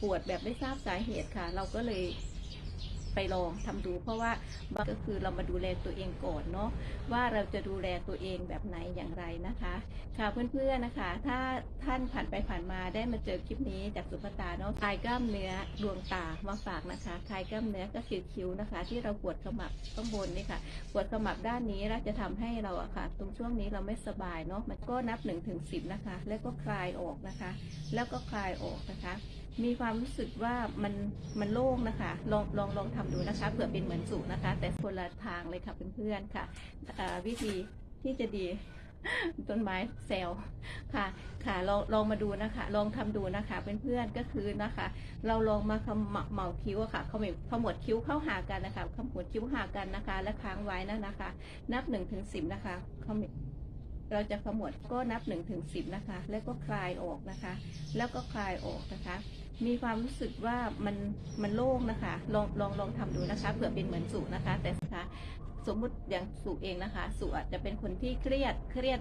ปวดแบบไม่ทราบสาเหตุค่ะ เราก็เลยไปลองทำดู เพราะว่าก็คือเรามาดูแลตัวเองก่อนเนาะว่าเราจะดูแลตัวเองแบบไหนอย่างไรนะคะ ค่ะเพื่อนๆนะคะ ถ้าท่านผ่านไปผ่านมาได้มาเจอคลิปนี้จากสุภตาเนาะคลายกล้ามเนื้อดวงตามาฝากนะคะคลายกล้ามเนื้อก็คือคิ้วนะคะ ที่เราปวดขมับข้างบนนี่ค่ะปวดขมับด้านนี้แล้วจะทำให้เราอะค่ะ ตรงช่วงนี้เราไม่สบายเนาะมันก็นับ1นถึงสินะคะ แล้วก็คลายออกนะคะ แล้วก็คลายออกนะคะ มีความรู้สึกว่ามันมันโล่งนะคะ ลองลองลองทำดูนะคะเผื่อเป็นเหมือนสูนะคะ แต่คนละทางเลยค่ะเพื่อนๆค่ะวิธีที่จะดีต้นไม้แซลล์ค่ะค่ะลองลองมาดูนะคะ ลองทำดูนะคะเพื่อนๆก็คือนะคะ เราลองมาขมเหมาคิ้วอะค่ะขมวดขมวดคิ้วเข้าหากันนะคะขมวดคิ้วหากันนะคะ และค้างไว้นะนะคะ นับหนึ่งถึงสิบนะคะขมวด เราจะขมวดก็นับหนึ่งถึงสิบนะคะ แล้วก็คลายออกนะคะ แล้วก็คลายออกนะคะ มีความรู้สึกว่ามันมันโล่งนะคะ ลองลองลองทำดูนะคะเผื่อเป็นเหมือนสุนะคะ แต่นะคะสมมุติอย่างสุเองนะคะ สุอาจจะเป็นคนที่เครียดเครียด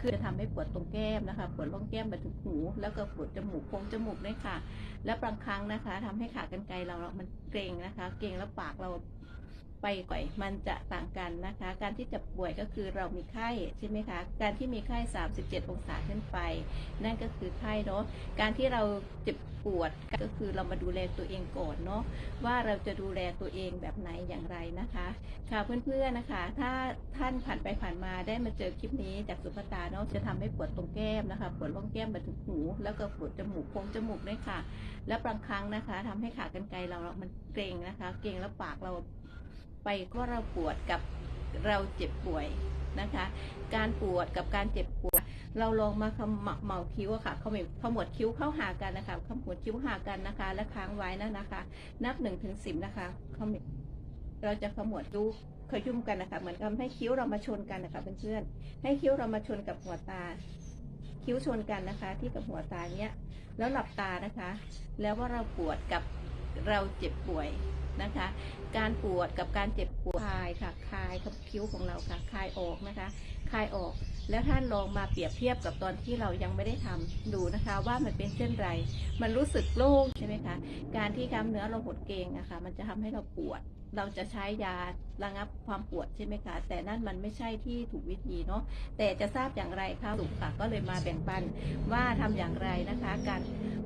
คือจะทำให้ปวดตรงแก้มนะคะ ปวดร่องแก้มมาถึงหู แล้วก็ปวดจมูกโพรงจมูกด้วยค่ะ และบางครั้งนะคะทำให้ขากรรไกรเราเรามันเกร็งนะคะ เกร็งแล้วปากเรา ไปก่อยมันจะต่างกันนะคะ การที่จะป่วยก็คือเรามีไข้ใช่ไหมคะ การที่มีไข้ 37 องศาขึ้นไป นั่นก็คือไข้เนาะ การที่เราเจ็บปวดก็คือเรามาดูแลตัวเองก่อนเนาะว่าเราจะดูแลตัวเองแบบไหนอย่างไรนะคะ ค่ะเพื่อนๆนะคะ ถ้าท่านผ่านไปผ่านมาได้มาเจอคลิปนี้จากสุภตาเนาะจะทำให้ปวดตรงแก้มนะคะปวดร่องแก้มมาถึงหูแล้วก็ปวดจมูกโพรงจมูกด้วยค่ะ และบางครั้งนะคะทำให้ขากรรไกรเราเรามันเกร็งนะคะ เกร็งแล้วปากเรา ไปก็เราปวดกับเราเจ็บป่วยนะคะ การปวดกับการเจ็บปวด เราลองมาขมักเหมาคิ้วค่ะขมวดขมวดคิ้วเข้าหากันนะคะขมวดคิ้วหากันนะคะ และค้างไว้นะนะคะ นับหนึ่งถึงสิบนะคะขมวดเราจะขมวดดูขยุ่มกันนะคะ เหมือนกับให้คิ้วเรามาชนกันนะคะเพื่อนๆให้คิ้วเรามาชนกับหัวตา คิ้วชนกันนะคะ ที่กับหัวตาเนี้ยแล้วหลับตานะคะ แล้วว่าเราปวดกับเราเจ็บป่วย นะคะ การปวดกับการเจ็บปวดคลายค่ะคลายกับคิ้วของเราค่ะคลายออกนะคะคลายออก แล้วท่านลองมาเปรียบเทียบกับตอนที่เรายังไม่ได้ทำดูนะคะว่ามันเป็นเช่นไร มันรู้สึกโล่งใช่ไหมคะการที่กล้ามเนื้อเราหดเกรงนะคะ่ะมันจะทำให้เราปวด เราจะใช้ยาระงับความปวดใช่ไหมคะ แต่นั่นมันไม่ใช่ที่ถูกวิธีเนาะแต่จะทราบอย่างไรคะสุขค่ะก็เลยมาแบ่งปันว่าทำอย่างไรนะคะ การ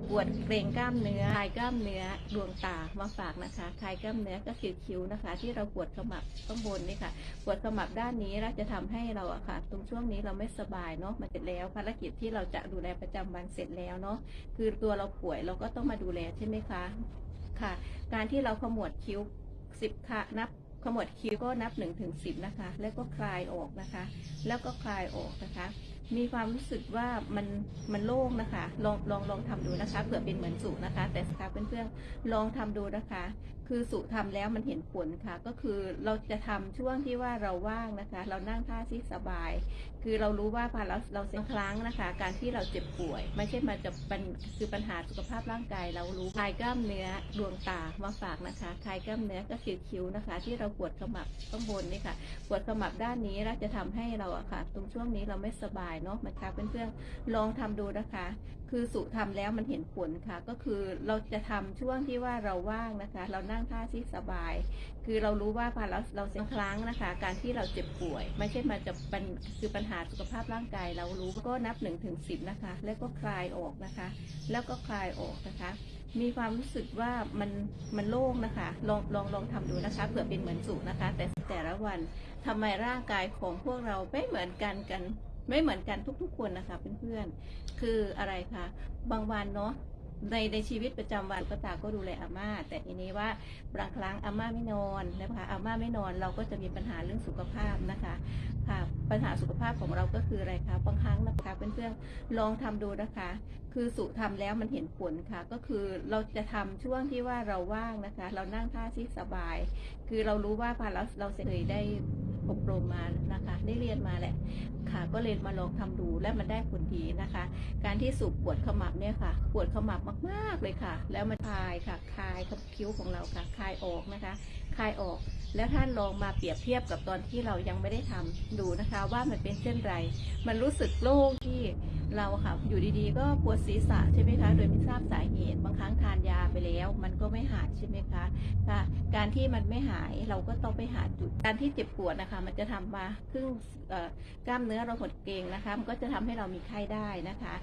ปวดเกรงกล้ามเนื้อคลายกล้ามเนื้อดวงตามาฝากนะคะคลายกล้ามเนื้อก็คือคิ้วนะคะ ที่เราปวดขมับข้างบนนี่ค่ะปวดขมับด้านนี้แล้วจะทำให้เราอะค่ะ ตรงช่วงนี้เราไม่สบายเนาะมันเสร็จแล้วภารกิจที่เราจะดูแลประจำวันเสร็จแล้วเนาะคือตัวเราป่วยเราก็ต้องมาดูแลใช่ไหมคะค่ะ การที่เราขมวดคิ้ว สิบค่ะนับขมวดคิ้วก็นับหนึ่งถึงสิบนะคะ แล้วก็คลายออกนะคะ แล้วก็คลายออกนะคะ มีความรู้สึกว่ามันมันโล่งนะคะ ลองลองลองทำดูนะคะเผื่อเป็นเหมือนสุนะคะ แต่ค่ะเพื่อนๆลองทำดูนะคะ คือสุทำแล้วมันเห็นผลค่ะ ก็คือเราจะทำช่วงที่ว่าเราว่างนะคะ เรานั่งท่าที่สบาย คือเรารู้ว่าพอเราเราเสียครั้งนะคะ การที่เราเจ็บป่วย ไม่ใช่มาจะเป็นคือปัญหาสุขภาพร่างกาย เรารู้คลายกล้ามเนื้อดวงตามาฝากนะคะคลายกล้ามเนื้อก็คือคิ้วนะคะ ที่เราปวดขมับข้างบนนี่ค่ะปวดขมับด้านนี้แล้วจะทำให้เราอะค่ะ ตรงช่วงนี้เราไม่สบายเนาะนะคะเพื่อนๆลองทำดูนะคะคือสุทำแล้วมันเห็นผลค่ะ ก็คือเราจะทำช่วงที่ว่าเราว่างนะคะ เรานั่งท่าที่สบาย คือเรารู้ว่าพอเราเราเสียครั้งนะคะ การที่เราเจ็บป่วย ไม่ใช่มาจะเป็นคือปัญหาสุขภาพร่างกาย เรารู้ก็นับหนึ่งถึงสิบนะคะ แล้วก็คลายออกนะคะ แล้วก็คลายออกนะคะ มีความรู้สึกว่ามันมันโล่งนะคะ ลองลองลองทำดูนะคะเผื่อเป็นเหมือนสุนะคะ แต่แต่ละวันทำไมร่างกายของพวกเราไม่เหมือนกันกัน ไม่เหมือนกันทุกๆคนนะคะเพื่อนๆคืออะไรคะบางวันเนาะในในชีวิตประจำวันก็ตาก็ดูแลอาม่า แต่ทีนี้ว่าบางครั้งอาม่าไม่นอนนะคะอาม่าไม่นอนเราก็จะมีปัญหาเรื่องสุขภาพนะคะค่ะปัญหาสุขภาพของเราก็คืออะไรคะบางครั้งนะคะเพื่อนๆลองทำดูนะคะ คือสุทำแล้วมันเห็นผลค่ะ ก็คือเราจะทำช่วงที่ว่าเราว่างนะคะ เรานั่งท่าที่สบาย คือเรารู้ว่าพอเราเราเคยได้ อบรมมานะคะ ได้เรียนมาแหละค่ะ ก็เลยมาลองทำดูและมันได้ผลดีนะคะ การที่สูบปวดขมับเนี่ยค่ะ ปวดขมับมากๆเลยค่ะ แล้วมันคลายค่ะคลายกับคิ้วของเราค่ะคลายออกนะคะคลายออก แล้วท่านลองมาเปรียบเทียบกับตอนที่เรายังไม่ได้ทำดูนะคะ ว่ามันเป็นเช่นไร มันรู้สึกโล่งที่เราค่ะอยู่ดีๆ ก็ปวดศีรษะใช่ไหมคะโดยไม่ทราบสาเหตุบางครั้งทานยาไปแล้ว มันก็ไม่หายใช่ไหมคะค่ะ การที่มันไม่หายเราก็ต้องไปหาจุดการที่เจ็บปวดนะคะ มันจะทำมาครึ่งกล้ามเนื้อเราหดเกร็งนะคะ มันก็จะทำให้เรามีไข้ได้นะคะ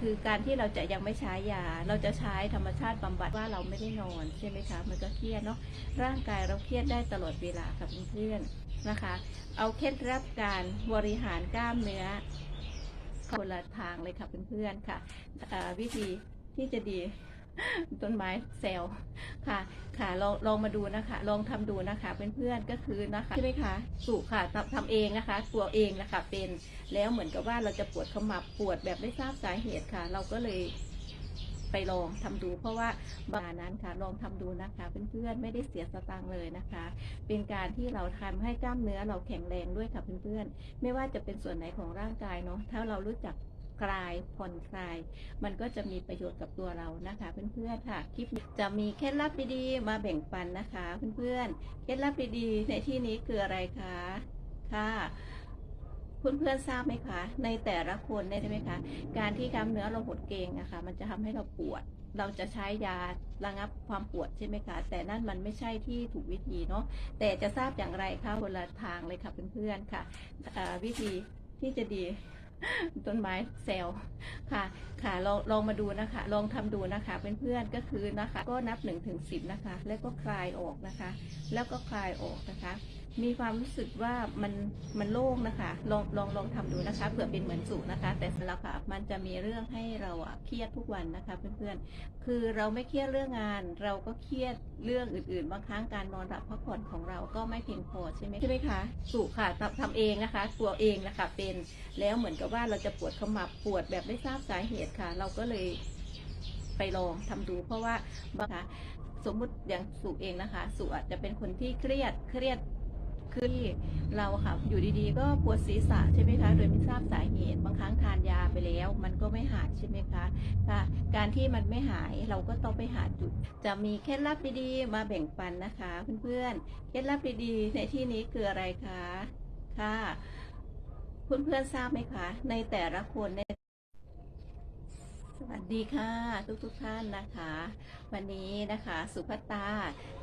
คือการที่เราจะยังไม่ใช้ยา เราจะใช้ธรรมชาติบำบัดว่าเราไม่ได้นอนใช่ไหมคะ มันก็เครียดเนาะ ร่างกายเราเครียดได้ตลอดเวลาค่ะเพื่อนๆนะคะ เอาเคล็ดลับการบริหารกล้ามเนื้อ คนละทางเลยค่ะเพื่อนๆค่ะวิธีที่จะดีต้นไม้เซลล์ค่ะ ค่ะลองลองมาดูนะคะ ลองทำดูนะคะเพื่อนๆก็คือนะคะใช่ไหมคะสูค่ะทำทำเองนะคะตัวเองนะคะเป็นแล้วเหมือนกับว่าเราจะปวดขมับปวดแบบไม่ทราบสาเหตุค่ะ เราก็เลย ไปลองทำดู เพราะว่าบานั้นค่ะลองทำดูนะคะเพื่อนๆไม่ได้เสียสตางค์เลยนะคะ เป็นการที่เราทำให้กล้ามเนื้อเราแข็งแรงด้วยค่ะเพื่อนๆไม่ว่าจะเป็นส่วนไหนของร่างกายเนาะถ้าเรารู้จักคลายผ่อนคลาย มันก็จะมีประโยชน์กับตัวเรานะคะเพื่อนๆค่ะ คลิปจะมีเคล็ดลับดีๆมาแบ่งปันนะคะเพื่อนๆเคล็ดลับดีๆในที่นี้คืออะไรคะค่ะ เพื่อนๆทราบไหมคะ ในแต่ละคนเนี่ยใช่ไหมคะ การที่กล้ามเนื้อเราหดเกร็งนะคะมันจะทำให้เราปวด เราจะใช้ยาระงับความปวดใช่ไหมคะ แต่นั่นมันไม่ใช่ที่ถูกวิธีเนาะ แต่จะทราบอย่างไรคะคนละทางเลยค่ะเพื่อนๆค่ะ วิธีที่จะดีต้นไม้เซลล์ค่ะ ค่ะลองลองมาดูนะคะ ลองทำดูนะคะเพื่อนๆก็คือนะคะ ก็นับ1นถึงสินะคะ แล้วก็คลายออกนะคะ แล้วก็คลายออกนะคะ มีความรู้สึกว่ามันมันโล่งนะคะ ลองลองลองทำดูนะคะเผื่อเป็นเหมือนสูตรนะคะ แต่สำหรับค่ะมันจะมีเรื่องให้เราอะเครียดทุกวันนะคะเพื่อนๆคือเราไม่เครียดเรื่องงาน เราก็เครียดเรื่องอื่นๆ บางครั้งการนอนหลับพักผ่อนของเราก็ไม่เพียงพอใช่ไหมใช่ไหมคะสูตรค่ะทำทำเองนะคะตัวเองนะคะเป็นแล้วเหมือนกับว่าเราจะปวดขมับปวดแบบไม่ทราบสาเหตุค่ะ เราก็เลยไปลองทำดูเพราะว่าบางคะสมมุติอย่างสุเองนะคะ สุอาจจะเป็นคนที่เครียดเครียด ที่เราค่ะอยู่ดีๆ ก็ปวดศีรษะใช่ไหมคะโดยไม่ทราบสาเหตุบางครั้งทานยาไปแล้ว มันก็ไม่หายใช่ไหมคะค่ะการที่มันไม่หายเราก็ต้องไปหาจุด จะมีเคล็ดลับดีๆ มาแบ่งปันนะคะเพื่อนๆเคล็ดลับดีๆ ในที่นี้คืออะไรคะค่ะเพื่อนๆทราบไหมคะ ในแต่ละคนใน สวัสดีค่ะทุกทุกท่านนะคะ วันนี้นะคะสุภัตา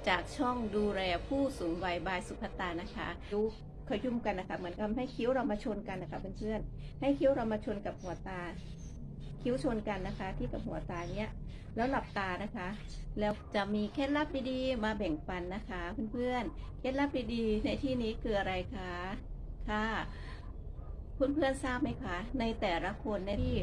จากช่องดูแลผู้สูงวัยบายสุภัตานะคะดูขยุ่มกันนะคะเหมือนกับให้คิ้วเรามาชนกันนะคะเพื่อนๆให้คิ้วเรามาชนกับหัวตา คิ้วชนกันนะคะ ที่กับหัวตาเนี้ยแล้วหลับตานะคะ แล้วจะมีเคล็ดลับดีๆมาแบ่งปันนะคะ เพื่อนๆเคล็ดลับดีๆในที่นี้คืออะไรคะค่ะ เพื่อนๆทราบไหมคะ ในแต่ละคนในที่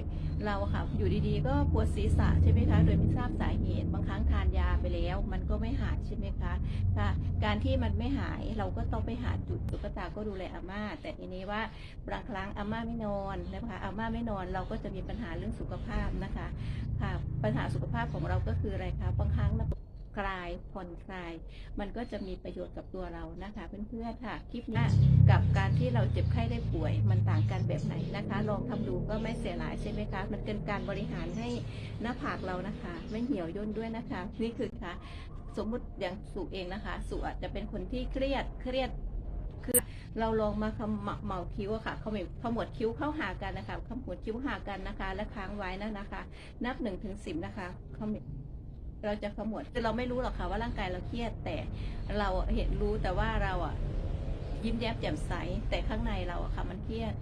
เราค่ะอยู่ดีๆ ก็ปวดศีรษะใช่ไหมคะ โดยไม่ทราบสาเหตุ บางครั้งทานยาไปแล้ว มันก็ไม่หายใช่ไหมคะค่ะการที่มันไม่หายเราก็ต้องไปหาจุดตุ๊กตาก็ดูแลอาม่า แต่ทีนี้ว่าบางครั้งอาม่าไม่นอนนะคะอาม่าไม่นอนเราก็จะมีปัญหาเรื่องสุขภาพนะคะค่ะปัญหาสุขภาพของเราก็คืออะไรคะบางครั้ง คลายผ่อนคลาย มันก็จะมีประโยชน์กับตัวเรานะคะเพื่อนๆค่ะคลิปนี้กับการที่เราเจ็บไข้ได้ป่วย มันต่างกันแบบไหนนะคะ ลองทำดูก็ไม่เสียหายใช่ไหมคะ มันเป็นการบริหารให้หน้าผากเรานะคะ ไม่เหี่ยวย่นด้วยนะคะ นี่คือค่ะ สมมุติอย่างสุเองนะคะสุอาจจะเป็นคนที่เครียดเครียดคือเราลองมาขมเหมาคิ้วอะค่ะขมวดขมวดคิ้วเข้าหากันนะคะขมวดคิ้วหากันนะคะ และค้างไว้นะนะคะ นับหนึ่งถึงสิบนะคะขมวด เราจะขมวดคือเราไม่รู้หรอกค่ะว่าร่างกายเราเครียด แต่เราเห็นรู้แต่ว่าเราอะยิ้มแย้มแจ่มใส แต่ข้างในเราอะค่ะมันเครียด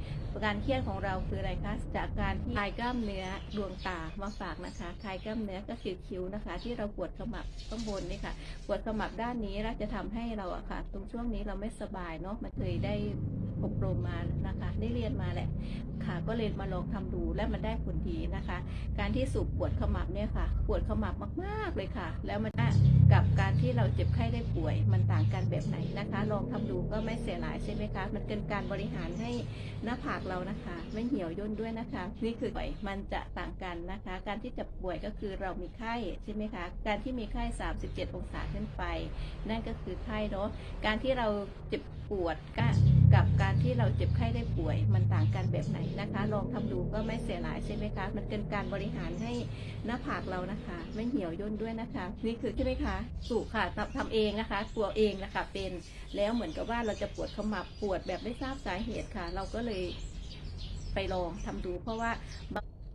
การเครียดของเราคืออะไรคะจากการที่คลายกล้ามเนื้อดวงตามาฝากนะคะคลายกล้ามเนื้อก็คือคิ้วนะคะ ที่เราปวดขมับข้างบนนี่ค่ะปวดขมับด้านนี้แล้วจะทำให้เราอะค่ะ ตรงช่วงนี้เราไม่สบายเนาะมันเคยได้ อบรมมานะคะได้เรียนมาแหละค่ะ ก็เลยมาลองทำดูและมันได้ผลดีนะคะ การที่สูบปวดขมับเนี่ยค่ะ ปวดขมับมากๆเลยค่ะ แล้วมันกับการที่เราเจ็บไข้ได้ป่วย มันต่างกันแบบไหนนะคะ ลองทำดูก็ไม่เสียหายใช่ไหมคะมันเป็นการบริหารให้หน้าผากเรานะคะ ไม่เหี่ยวย่นด้วยนะคะ นี่คือป่วยมันจะต่างกันนะคะ การที่จะป่วยก็คือเรามีไข้ใช่ไหมคะการที่มีไข้ 37 องศาขึ้นไป นั่นก็คือไข้เนาะการที่เราเจ็บปวดก็ กับการที่เราเจ็บไข้ได้ป่วย มันต่างกันแบบไหนนะคะ ลองทำดูก็ไม่เสียหายใช่ไหมคะ มันเป็นการบริหารให้หน้าผากเรานะคะ ไม่เหี่ยวย่นด้วยนะคะ นี่คือใช่ไหมคะสูค่ะทำทำเองนะคะตัวเองนะคะเป็นแล้วเหมือนกับว่าเราจะปวดขมับปวดแบบไม่ทราบสาเหตุค่ะ เราก็เลยไปลองทำดูเพราะว่า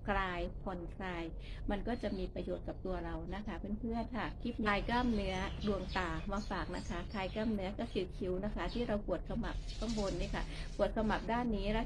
คลายผ่อนคลาย มันก็จะมีประโยชน์กับตัวเรานะคะเพื่อนๆค่ะคลิปคลายกล้ามเนื้อดวงตามาฝากนะคะคลายกล้ามเนื้อก็คือคิ้วนะคะ ที่เราปวดขมับข้างบนนี่ค่ะปวดขมับด้านนี้แล้ว